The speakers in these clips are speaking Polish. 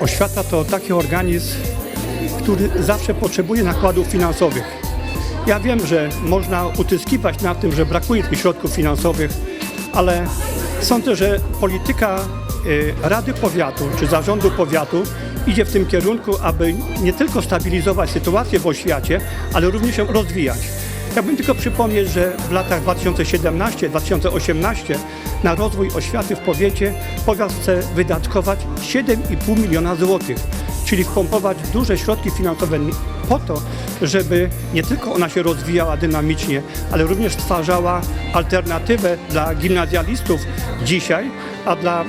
Oświata to taki organizm, który zawsze potrzebuje nakładów finansowych. Ja wiem, że można utyskiwać na tym, że brakuje tych środków finansowych, ale sądzę, że polityka y, Rady Powiatu czy Zarządu Powiatu idzie w tym kierunku, aby nie tylko stabilizować sytuację w oświacie, ale również ją rozwijać. Chciałbym tylko przypomnieć, że w latach 2017-2018 na rozwój oświaty w powiecie powiat chce wydatkować 7,5 miliona złotych, czyli wpompować duże środki finansowe po to, żeby nie tylko ona się rozwijała dynamicznie, ale również stwarzała alternatywę dla gimnazjalistów. Dzisiaj, a dla e,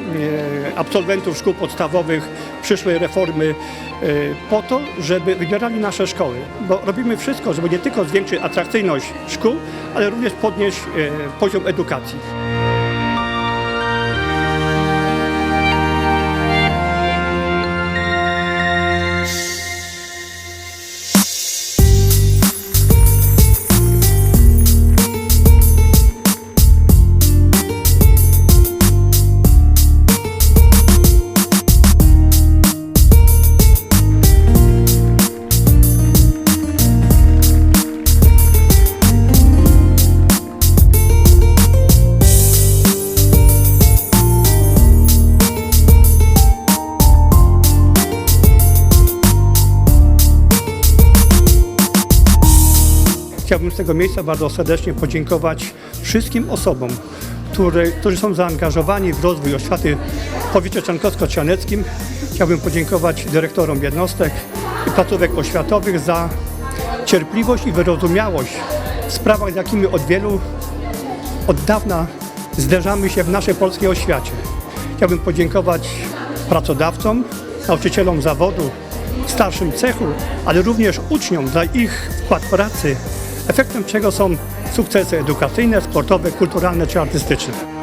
absolwentów szkół podstawowych przyszłej reformy e, po to, żeby wybierali nasze szkoły. Bo robimy wszystko, żeby nie tylko zwiększyć atrakcyjność szkół, ale również podnieść e, poziom edukacji. Chciałbym z tego miejsca bardzo serdecznie podziękować wszystkim osobom, które, którzy są zaangażowani w rozwój oświaty w powiecie czarnkowsko-trzcianeckim. Chciałbym podziękować dyrektorom jednostek i placówek oświatowych za cierpliwość i wyrozumiałość w sprawach, z jakimi od wielu, od dawna zderzamy się w naszej polskiej oświacie. Chciałbym podziękować pracodawcom, nauczycielom zawodu, starszym cechu, ale również uczniom za ich wkład pracy, efektem czego są sukcesy edukacyjne, sportowe, kulturalne czy artystyczne.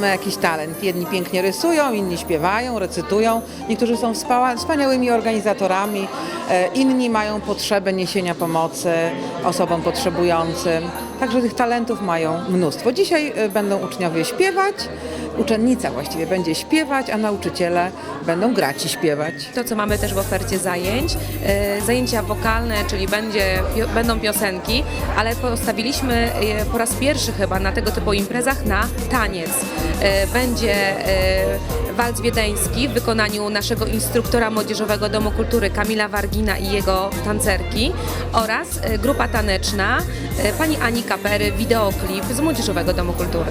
Ma jakiś talent. Jedni pięknie rysują, inni śpiewają, recytują. Niektórzy są wspaniałymi organizatorami, e, inni mają potrzebę niesienia pomocy osobom potrzebującym. Także tych talentów mają mnóstwo. Dzisiaj e, będą uczniowie śpiewać, uczennica właściwie będzie śpiewać, a nauczyciele będą grać i śpiewać. To, co mamy też w ofercie zajęć, e, zajęcia wokalne, czyli będzie, będą piosenki, ale postawiliśmy po raz pierwszy chyba na tego typu imprezach na taniec. E, Będzie walc wiedeński w wykonaniu naszego instruktora Młodzieżowego Domu Kultury Kamila Wargina i jego tancerki oraz grupa taneczna pani Ani Kapery, wideoklip z Młodzieżowego Domu Kultury.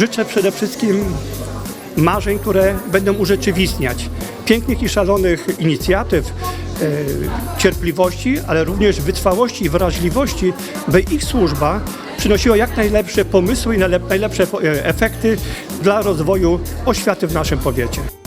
Życzę przede wszystkim marzeń, które będą urzeczywistniać, pięknych i szalonych inicjatyw, e, cierpliwości, ale również wytrwałości i wrażliwości, by ich służba przynosiła jak najlepsze pomysły i najlep- najlepsze e, efekty dla rozwoju oświaty w naszym powiecie.